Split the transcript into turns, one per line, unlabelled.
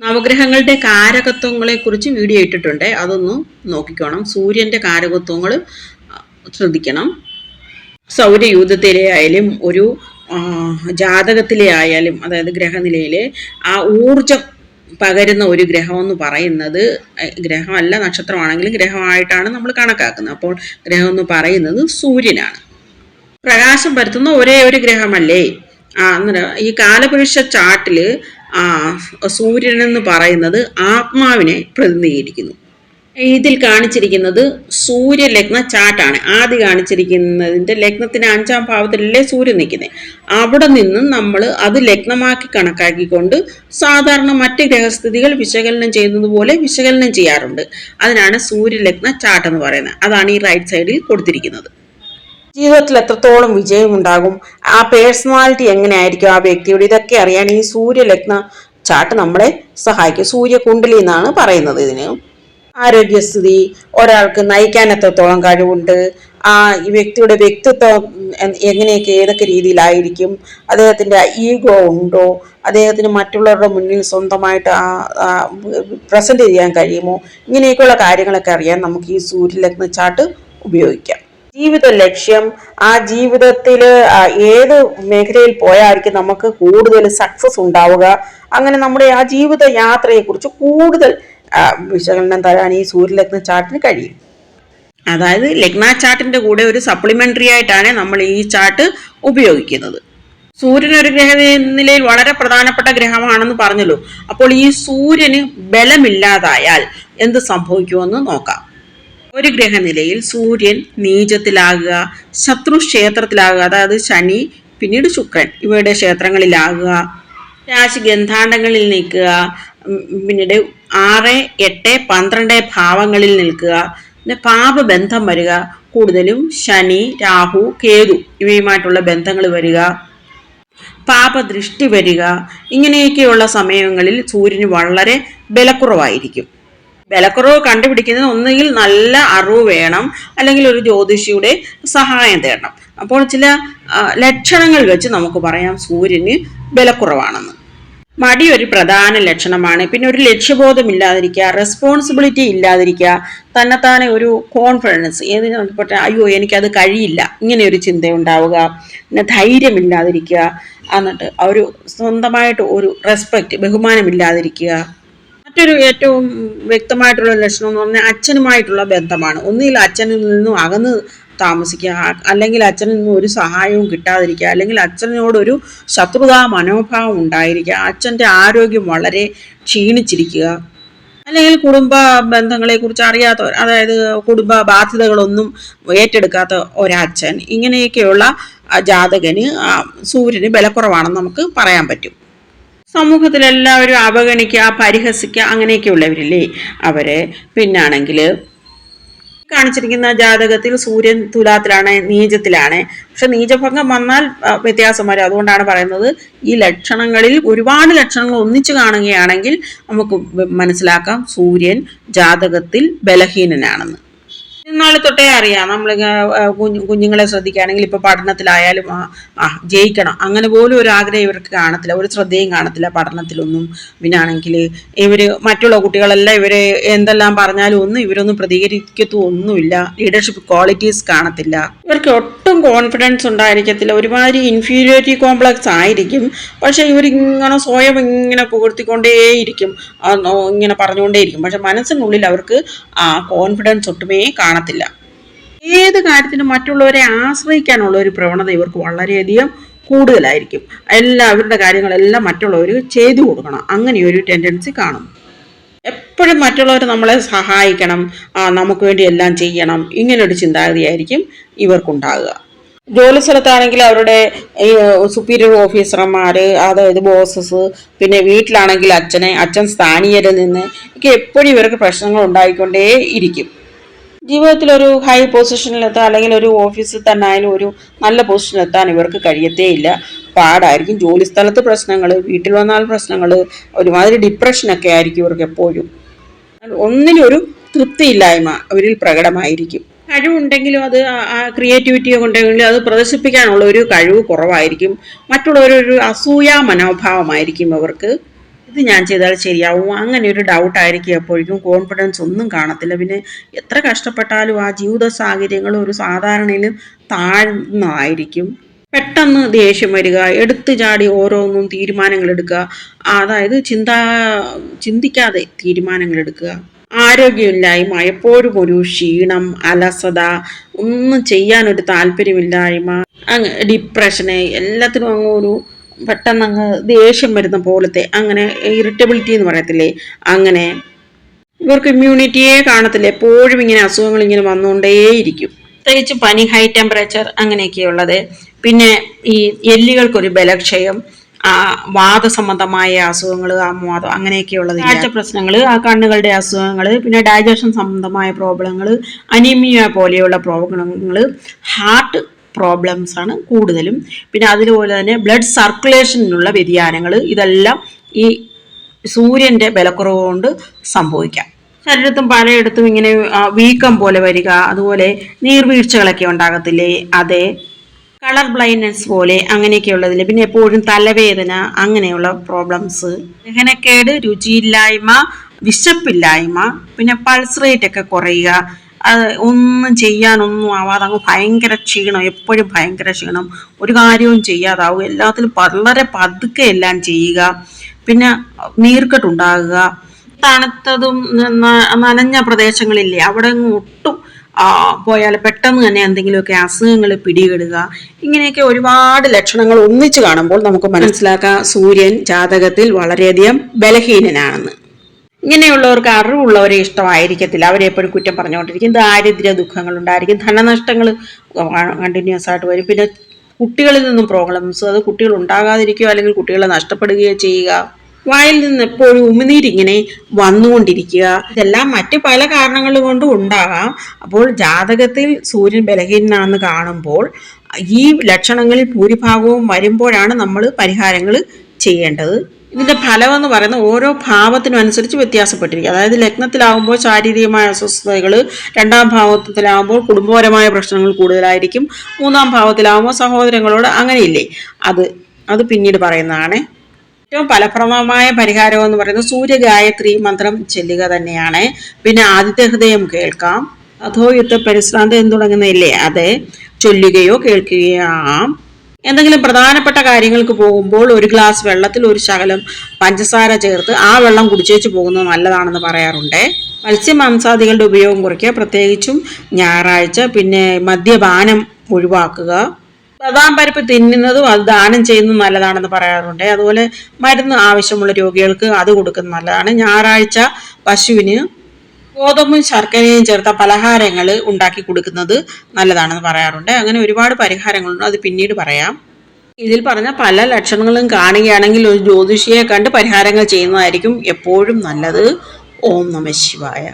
നവഗ്രഹങ്ങളുടെ കാരകത്വങ്ങളെ കുറിച്ച് വീഡിയോ ഇട്ടിട്ടുണ്ട്. അതൊന്ന് നോക്കിക്കോണം. സൂര്യന്റെ കാരകത്വങ്ങൾ ശ്രദ്ധിക്കണം. സൗരയൂഥത്തിലെ ആയാലും ഒരു ജാതകത്തിലെ ആയാലും അതായത് ഗ്രഹനിലയിലെ ആ ഊർജം പകരുന്ന ഒരു ഗ്രഹം എന്ന് പറയുന്നത് ഗ്രഹമല്ല നക്ഷത്രമാണെങ്കിലും ഗ്രഹമായിട്ടാണ് നമ്മൾ കണക്കാക്കുന്നത്. അപ്പോൾ ഗ്രഹം എന്ന് പറയുന്നത് സൂര്യനാണ്. പ്രകാശം പരത്തുന്ന ഒരേ ഒരു ഗ്രഹമല്ലേ? ആ ഈ കാലപുരുഷ ചാട്ടിൽ ആ സൂര്യൻ എന്ന് പറയുന്നത് ആത്മാവിനെ പ്രതിനിധീകരിക്കുന്നു. ഇതിൽ കാണിച്ചിരിക്കുന്നത് സൂര്യലഗ്ന ചാട്ടാണ്. ആദ്യം കാണിച്ചിരിക്കുന്നതിന്റെ ലഗ്നത്തിന് അഞ്ചാം ഭാവത്തിലല്ലേ സൂര്യൻ നിൽക്കുന്നത് അവിടെ നിന്നും നമ്മൾ അത് ലഗ്നമാക്കി കണക്കാക്കിക്കൊണ്ട് സാധാരണ മറ്റ് ഗ്രഹസ്ഥിതികൾ വിശകലനം ചെയ്യുന്നതുപോലെ വിശകലനം ചെയ്യാറുണ്ട്. അതിനാണ് സൂര്യലഗ്ന ചാട്ട് എന്ന് പറയുന്നത്. അതാണ് ഈ റൈറ്റ് സൈഡിൽ കൊടുത്തിരിക്കുന്നത്. ജീവിതത്തിൽ എത്രത്തോളം വിജയം ഉണ്ടാകും? ആ പേഴ്സണാലിറ്റി എങ്ങനെയായിരിക്കും? ആ വ്യക്തിയുടെ ഇതൊക്കെ അറിയാൻ ഈ സൂര്യലഗ്ന ചാട്ട് നമ്മളെ സഹായിക്കും. സൂര്യകുണ്ടലി എന്നാണ് പറയുന്നത് ഇതിന്. ആരോഗ്യസ്ഥിതി ഒരാൾക്ക് നയിക്കാൻ എത്രത്തോളം കഴിവുണ്ട്? ആ വ്യക്തിയുടെ വ്യക്തിത്വം എങ്ങനെയൊക്കെ ഏതൊക്കെ രീതിയിലായിരിക്കും? അദ്ദേഹത്തിന്റെ ഈഗോ ഉണ്ടോ? അദ്ദേഹത്തിന് മറ്റുള്ളവരുടെ മുന്നിൽ സ്വന്തമായിട്ട് ആ പ്രസന്റ് ചെയ്യാൻ കഴിയുമോ? ഇങ്ങനെയൊക്കെയുള്ള കാര്യങ്ങളൊക്കെ അറിയാൻ നമുക്ക് ഈ സൂര്യലഗ്ന ചാട്ട് ഉപയോഗിക്കാം. ജീവിത ലക്ഷ്യം ആ ജീവിതത്തിൽ ഏത് മേഖലയിൽ പോയായിരിക്കും നമുക്ക് കൂടുതൽ സക്സസ് ഉണ്ടാവുക? അങ്ങനെ നമ്മുടെ ആ ജീവിത യാത്രയെക്കുറിച്ച് കൂടുതൽ വിശകലനം തരാൻ ഈ സൂര്യലഗ്ന ചാർട്ടിന് കഴിയും. അതായത് ലഗ്ന ചാർട്ടിന്റെ കൂടെ ഒരു സപ്ലിമെന്ററി ആയിട്ടാണ് നമ്മൾ ഈ ചാർട്ട് ഉപയോഗിക്കുന്നത്. സൂര്യൻ ഒരു ഗ്രഹ നിലയിൽ വളരെ പ്രധാനപ്പെട്ട ഗ്രഹമാണെന്ന് പറഞ്ഞല്ലോ. അപ്പോൾ ഈ സൂര്യന് ബലമില്ലാതായാൽ എന്ത് സംഭവിക്കുമെന്ന് നോക്കാം. ഒരു ഗ്രഹനിലയിൽ സൂര്യൻ നീചത്തിലാകുക ശത്രു ക്ഷേത്രത്തിലാകുക അതായത് ശനി പിന്നീട് ശുക്രൻ ഇവയുടെ ക്ഷേത്രങ്ങളിലാകുക രാശി ഗന്ധാണ്ടങ്ങളിൽ നിൽക്കുക പിന്നീട് ആറ് എട്ട് പന്ത്രണ്ട് ഭാവങ്ങളിൽ നിൽക്കുക പിന്നെ പാപബന്ധം വരിക കൂടുതലും ശനി രാഹു കേതു ഇവയുമായിട്ടുള്ള ബന്ധങ്ങൾ വരിക പാപദൃഷ്ടി വരിക ഇങ്ങനെയൊക്കെയുള്ള സമയങ്ങളിൽ സൂര്യന് വളരെ ബലക്കുറവായിരിക്കും. ബലക്കുറവ് കണ്ടുപിടിക്കുന്നത് ഒന്നുകിൽ നല്ല അറിവ് വേണം അല്ലെങ്കിൽ ഒരു ജ്യോതിഷിയുടെ സഹായം തേടണം. അപ്പോൾ ചില ലക്ഷണങ്ങൾ വെച്ച് നമുക്ക് പറയാം സൂര്യന് വിലക്കുറവാണെന്ന്. മടി ഒരു പ്രധാന ലക്ഷണമാണ്. പിന്നെ ഒരു ലക്ഷ്യബോധം ഇല്ലാതിരിക്കുക റെസ്പോൺസിബിലിറ്റി ഇല്ലാതിരിക്കുക തന്നെത്താനെ ഒരു കോൺഫിഡൻസ് ഏത് ബന്ധപ്പെട്ട അയ്യോ എനിക്കത് കഴിയില്ല. ഇങ്ങനെ ഒരു ചിന്ത ഉണ്ടാവുക പിന്നെ ധൈര്യമില്ലാതിരിക്കുക. എന്നിട്ട് ഒരു സ്വന്തമായിട്ട് ഒരു റെസ്പെക്റ്റ് ബഹുമാനമില്ലാതിരിക്കുക. മറ്റൊരു ഏറ്റവും വ്യക്തമായിട്ടുള്ള ലക്ഷണം എന്ന് പറഞ്ഞാൽ അച്ഛനുമായിട്ടുള്ള ബന്ധമാണ്. ഒന്നുകിൽ അച്ഛനിൽ നിന്നും അകന്ന് താമസിക്കുക അല്ലെങ്കിൽ അച്ഛനിൽ നിന്നും ഒരു സഹായവും കിട്ടാതിരിക്കുക അല്ലെങ്കിൽ അച്ഛനോടൊരു ശത്രുതാ മനോഭാവം ഉണ്ടായിരിക്കുക അച്ഛന്റെ ആരോഗ്യം വളരെ ക്ഷീണിച്ചിരിക്കുക അല്ലെങ്കിൽ കുടുംബ ബന്ധങ്ങളെ കുറിച്ച് അറിയാത്തവർ അതായത് കുടുംബ ബാധ്യതകളൊന്നും ഏറ്റെടുക്കാത്ത ഒരച്ഛൻ ഇങ്ങനെയൊക്കെയുള്ള ജാതകന് സൂര്യന് ബലക്കുറവാണെന്ന് നമുക്ക് പറയാൻ പറ്റും. സമൂഹത്തിൽ എല്ലാവരും അവഗണിക്കുക പരിഹസിക്കുക അങ്ങനെയൊക്കെയുള്ളവരില്ലേ? അവരെ പിന്നാണെങ്കിൽ കാണിച്ചിരിക്കുന്ന ജാതകത്തിൽ സൂര്യൻ തുലാത്തിലാണ് നീചത്തിലാണ്. പക്ഷെ നീചഭംഗം വന്നാൽ വ്യത്യാസം വരും. അതുകൊണ്ടാണ് പറയുന്നത് ഈ ലക്ഷണങ്ങളിൽ ഒരുപാട് ലക്ഷണങ്ങൾ ഒന്നിച്ചു കാണുകയാണെങ്കിൽ നമുക്ക് മനസ്സിലാക്കാം സൂര്യൻ ജാതകത്തിൽ ബലഹീനനാണെന്ന്. ഇന്നാളെ തൊട്ടേ അറിയാം. നമ്മൾ കുഞ്ഞു കുഞ്ഞുങ്ങളെ ശ്രദ്ധിക്കുകയാണെങ്കിൽ ഇപ്പൊ പഠനത്തിലായാലും ആ ജയിക്കണം. അങ്ങനെ പോലും ഒരു ആഗ്രഹം ഇവർക്ക് കാണത്തില്ല. ഒരു ശ്രദ്ധയും കാണത്തില്ല പഠനത്തിലൊന്നും. പിന്നാണെങ്കിൽ ഇവർ മറ്റുള്ള കുട്ടികളെല്ലാം ഇവരെ എന്തെല്ലാം പറഞ്ഞാലും ഒന്നും ഇവരൊന്നും പ്രതികരിക്കത്തും ഒന്നുമില്ല. ലീഡർഷിപ്പ് ക്വാളിറ്റീസ് കാണത്തില്ല. ഇവർക്ക് ഒട്ടും കോൺഫിഡൻസ് ഉണ്ടായിരിക്കത്തില്ല. ഒരുമാതിരി ഇൻഫീരിയോറിറ്റി കോംപ്ലക്സ് ആയിരിക്കും. പക്ഷെ ഇവരിങ്ങനെ സ്വയം ഇങ്ങനെ പുകഴ്ത്തിക്കൊണ്ടേയിരിക്കും. ഇങ്ങനെ പറഞ്ഞുകൊണ്ടേയിരിക്കും. പക്ഷെ മനസ്സിനുള്ളിൽ അവർക്ക് ആ കോൺഫിഡൻസ് ഒട്ടുമേ കാണത്തില്ല. ഏത് കാര്യത്തിനും മറ്റുള്ളവരെ ആശ്രയിക്കാനുള്ള ഒരു പ്രവണത ഇവർക്ക് വളരെയധികം കൂടുതലായിരിക്കും. എല്ലാവരുടെ കാര്യങ്ങളെല്ലാം മറ്റുള്ളവർ ചെയ്തു കൊടുക്കണം. അങ്ങനെ ഒരു ടെൻഡൻസി കാണും. എപ്പോഴും മറ്റുള്ളവർ നമ്മളെ സഹായിക്കണം നമുക്ക് വേണ്ടി എല്ലാം ചെയ്യണം. ഇങ്ങനൊരു ചിന്താഗതിയായിരിക്കും ഇവർക്കുണ്ടാകുക. ജോലി സ്ഥലത്താണെങ്കിൽ അവരുടെ സുപ്പീരിയർ ഓഫീസർമാർ അതായത് ബോസസ് പിന്നെ വീട്ടിലാണെങ്കിൽ അച്ഛനെ അച്ഛൻ സ്ഥാനീയരിൽ നിന്ന് ഒക്കെ എപ്പോഴും ഇവർക്ക് പ്രശ്നങ്ങൾ ഉണ്ടായിക്കൊണ്ടേ ഇരിക്കും ജീവിതത്തിൽ ഒരു ഹൈ പൊസിഷനിലെത്താൻ അല്ലെങ്കിൽ ഒരു ഓഫീസിൽ തന്നെ ആയാലും ഒരു നല്ല പൊസിഷനിലെത്താൻ ഇവർക്ക് കഴിയത്തേയില്ല പാടായിരിക്കും. ജോലി സ്ഥലത്ത് പ്രശ്നങ്ങൾ വീട്ടിൽ വന്നാൽ പ്രശ്നങ്ങൾ ഒരുമാതിരി ഡിപ്രഷനൊക്കെ ആയിരിക്കും ഇവർക്ക് എപ്പോഴും. ഒന്നിനും ഒരു തൃപ്തിയില്ലായ്മ അവരിൽ പ്രകടമായിരിക്കും. കഴിവുണ്ടെങ്കിലും അത് ആ ക്രിയേറ്റിവിറ്റി ഉണ്ടെങ്കിലും അത് പ്രദർശിപ്പിക്കാനുള്ള ഒരു കഴിവ് കുറവായിരിക്കും. മറ്റുള്ളവരൊരു അസൂയാ മനോഭാവമായിരിക്കും അവർക്ക് ഞാൻ ചെയ്താൽ ശരിയാവും. അങ്ങനെ ഒരു ഡൗട്ട് ആയിരിക്കും എപ്പോഴേക്കും കോൺഫിഡൻസ് ഒന്നും കാണത്തില്ല. പിന്നെ എത്ര കഷ്ടപ്പെട്ടാലും ആ ജീവിത സാഹചര്യങ്ങൾ ഒരു സാധാരണയിലും താഴ്ന്നതായിരിക്കും പെട്ടെന്ന് ദേഷ്യം വരിക എടുത്തു ചാടി ഓരോന്നും തീരുമാനങ്ങൾ എടുക്കുക അതായത് ചിന്താ ചിന്തിക്കാതെ തീരുമാനങ്ങൾ എടുക്കുക. ആരോഗ്യമില്ലായ്മ എപ്പോഴും ഒരു ക്ഷീണം അലസത ഒന്നും ചെയ്യാനൊരു താല്പര്യമില്ലായ്മ ഡിപ്രഷന് എല്ലാത്തിനും അങ്ങ് ഒരു പെട്ടെന്ന് അങ്ങ് ദേഷ്യം വരുന്ന പോലത്തെ അങ്ങനെ ഇറിറ്റബിലിറ്റി എന്ന് പറയത്തില്ലേ? അങ്ങനെ ഇവർക്ക് ഇമ്മ്യൂണിറ്റിയെ കാണത്തില്ല. എപ്പോഴും ഇങ്ങനെ അസുഖങ്ങൾ ഇങ്ങനെ വന്നുകൊണ്ടേയിരിക്കും. പ്രത്യേകിച്ച് പനി ഹൈ ടെമ്പറേച്ചർ അങ്ങനെയൊക്കെയുള്ളത്. പിന്നെ ഈ എല്ലുകൾക്കൊരു ബലക്ഷയം ആ വാദസംബന്ധമായ അസുഖങ്ങൾ ആമവാദം അങ്ങനെയൊക്കെയുള്ളത് കാഴ്ച പ്രശ്നങ്ങൾ ആ കണ്ണുകളുടെ അസുഖങ്ങൾ പിന്നെ ഡൈജഷൻ സംബന്ധമായ പ്രോബ്ലങ്ങൾ അനീമിയ പോലെയുള്ള പ്രോബ്ലങ്ങൾ ഹാർട്ട് പ്രോബ്ലംസ് ആണ് കൂടുതലും. പിന്നെ അതുപോലെ തന്നെ ബ്ലഡ് സർക്കുലേഷനുള്ള വ്യതിയാനങ്ങൾ ഇതെല്ലാം ഈ സൂര്യന്റെ ബലക്കുറവ് കൊണ്ട് സംഭവിക്കാം. ശരീരത്തും പലയിടത്തും ഇങ്ങനെ വീക്കം പോലെ വരിക അതുപോലെ നീർവീഴ്ചകളൊക്കെ ഉണ്ടാകത്തില്ലേ? അതെ. കളർ ബ്ലൈൻഡ്നെസ് പോലെ അങ്ങനെയൊക്കെയുള്ളതിൽ പിന്നെ എപ്പോഴും തലവേദന അങ്ങനെയുള്ള പ്രോബ്ലംസ് ദഹനക്കേട് രുചിയില്ലായ്മ വിശപ്പില്ലായ്മ പിന്നെ പൾസ് റേറ്റ് ഒക്കെ കുറയുക അത് ഒന്നും ചെയ്യാനൊന്നും ആവാതെ അങ്ങ് ഭയങ്കര ക്ഷീണം എപ്പോഴും ഭയങ്കര ക്ഷീണം. ഒരു കാര്യവും ചെയ്യാതാവും. എല്ലാത്തിലും വളരെ പതുക്കെ എല്ലാം ചെയ്യുക. പിന്നെ നീർക്കെട്ടുണ്ടാകുക. തണുത്തതും നനഞ്ഞ പ്രദേശങ്ങളില്ലേ അവിടെ ഒട്ടും പോയാൽ പെട്ടെന്ന് തന്നെ എന്തെങ്കിലുമൊക്കെ അസുഖങ്ങൾ പിടിപെടുക. ഇങ്ങനെയൊക്കെ ഒരുപാട് ലക്ഷണങ്ങൾ ഒന്നിച്ചു കാണുമ്പോൾ നമുക്ക് മനസ്സിലാക്കാം. സൂര്യൻ ജാതകത്തിൽ വളരെയധികം ബലഹീനനാണെന്ന്. ഇങ്ങനെയുള്ളവർക്ക് അറിവുള്ളവരെ ഇഷ്ടമായിരിക്കത്തില്ല. അവരെ എപ്പോഴും കുറ്റം പറഞ്ഞുകൊണ്ടിരിക്കും. ദാരിദ്ര്യ ദുഃഖങ്ങൾ ഉണ്ടായിരിക്കും ധനനഷ്ടങ്ങൾ കണ്ടിന്യൂസ് ആയിട്ട് വരും. പിന്നെ കുട്ടികളിൽ നിന്നും പ്രോബ്ലംസ് അത് കുട്ടികൾ ഉണ്ടാകാതിരിക്കുകയോ അല്ലെങ്കിൽ കുട്ടികളെ നഷ്ടപ്പെടുകയോ ചെയ്യുക. വായിൽ നിന്ന് എപ്പോഴും ഉമിനീരിങ്ങനെ വന്നുകൊണ്ടിരിക്കുക. ഇതെല്ലാം മറ്റ് പല കാരണങ്ങൾ കൊണ്ടും ഉണ്ടാകാം. അപ്പോൾ ജാതകത്തിൽ സൂര്യൻ ബലഹീനനാണെന്ന് കാണുമ്പോൾ ഈ ലക്ഷണങ്ങളിൽ ഭൂരിഭാഗവും വരുമ്പോഴാണ് നമ്മൾ പരിഹാരങ്ങൾ ചെയ്യേണ്ടത്. ഇതിന്റെ ഫലം എന്ന് പറയുന്നത് ഓരോ ഭാവത്തിനും അനുസരിച്ച് വ്യത്യാസപ്പെട്ടിരിക്കും. അതായത് ലഗ്നത്തിലാവുമ്പോൾ ശാരീരികമായ അസ്വസ്ഥതകൾ രണ്ടാം ഭാവത്തിലാവുമ്പോൾ കുടുംബപരമായ പ്രശ്നങ്ങൾ കൂടുതലായിരിക്കും. മൂന്നാം ഭാവത്തിലാവുമ്പോൾ സഹോദരങ്ങളോട് അങ്ങനെയില്ലേ? അത് അത് പിന്നീട് പറയുന്നതാണ്. ഏറ്റവും ഫലപ്രദമായ പരിഹാരം എന്ന് പറയുന്നത് സൂര്യഗായത്രി മന്ത്രം ചെല്ലുക തന്നെയാണ്. പിന്നെ ആദിത്യ ഹൃദയം കേൾക്കാം. അധോ യുദ്ധ പരിശ്രാന്തം തുടങ്ങുന്നില്ലേ അതെ ചൊല്ലുകയോ കേൾക്കുകയോ. ആം എന്തെങ്കിലും പ്രധാനപ്പെട്ട കാര്യങ്ങൾക്ക് പോകുമ്പോൾ ഒരു ഗ്ലാസ് വെള്ളത്തിൽ ഒരു ശകലം പഞ്ചസാര ചേർത്ത് ആ വെള്ളം കുടിച്ചേച്ച് പോകുന്നത് നല്ലതാണെന്ന് പറയാറുണ്ട്. മത്സ്യമാംസാദികളുടെ ഉപയോഗം കുറയ്ക്കുക പ്രത്യേകിച്ചും ഞായറാഴ്ച പിന്നെ മദ്യപാനം ഒഴിവാക്കുക. ബദാം പരിപ്പ് തിന്നുന്നതും അത് ദാനം ചെയ്യുന്നതും നല്ലതാണെന്ന് പറയാറുണ്ട്. അതുപോലെ മരുന്ന് ആവശ്യമുള്ള രോഗികൾക്ക് അത് കൊടുക്കുന്നത് നല്ലതാണ്. ഞായറാഴ്ച പശുവിന് ഗോതമ്പും ശർക്കരയും ചേർത്ത പലഹാരങ്ങൾ ഉണ്ടാക്കി കൊടുക്കുന്നത് നല്ലതാണെന്ന് പറയാറുണ്ട്. അങ്ങനെ ഒരുപാട് പരിഹാരങ്ങളുണ്ട്. അത് പിന്നീട് പറയാം. ഇതിൽ പറഞ്ഞ പല ലക്ഷണങ്ങളും കാണുകയാണെങ്കിൽ ഒരു ജ്യോതിഷിയെ കണ്ട് പരിഹാരങ്ങൾ ചെയ്യുന്നതായിരിക്കും എപ്പോഴും നല്ലത്. ഓം നമ ശിവായ.